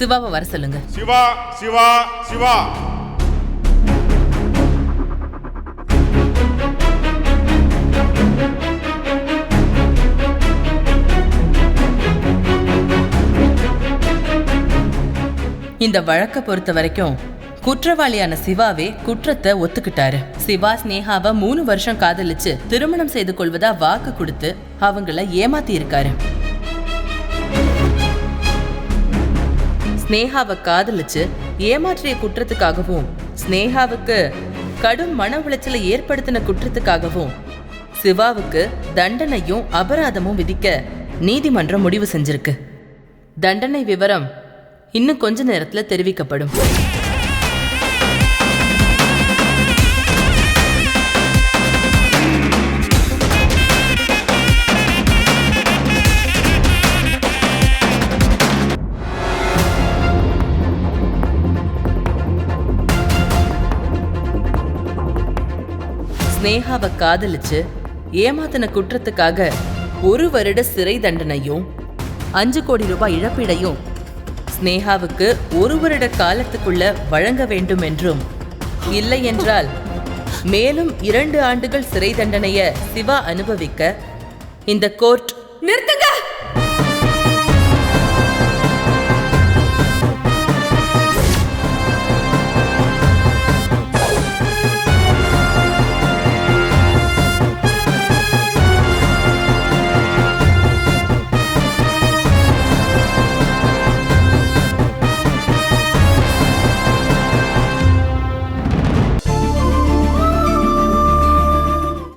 சிவாவை வர சொல்லுங்க. சிவா சிவா சிவா. இந்த வழக்கை பொறுத்த வரைக்கும் குற்றவாளியான சிவாவே குற்றத்தை ஒத்துக்கிட்டாரு. சிவா ஸ்னேகாவை மூணு வருஷம் காதலிச்சு திருமணம் செய்து கொள்வதா வாக்கு கொடுத்து அவங்கள ஏமாத்தி இருக்காரு ஸ்னேகாவை காதலிச்சு ஏமாற்றிய குற்றத்துக்காகவும் ஸ்னேகாவுக்கு கடும் மன உளைச்சலை ஏற்படுத்தின குற்றத்துக்காகவும் சிவாவுக்கு தண்டனையும் அபராதமும் விதிக்க நீதிமன்றம் முடிவு செஞ்சிருக்கு. தண்டனை விவரம் இன்னும் கொஞ்ச நேரத்தில் தெரிவிக்கப்படும். ஸ்னேகாவை காதலிச்சு ஏமாத்தின குற்றத்துக்காக ஒரு வருட சிறை தண்டனையும் அஞ்சு கோடி ரூபாய் இழப்பீடையும் ஸ்னேகாவுக்கு ஒரு வருட காலத்துக்குள்ள வழங்க வேண்டும் என்றும் இல்லை என்றால் மேலும் இரண்டு ஆண்டுகள் சிறை தண்டனைய சிவா அனுபவிக்க இந்த கோர்ட் நிறுத்துங்க!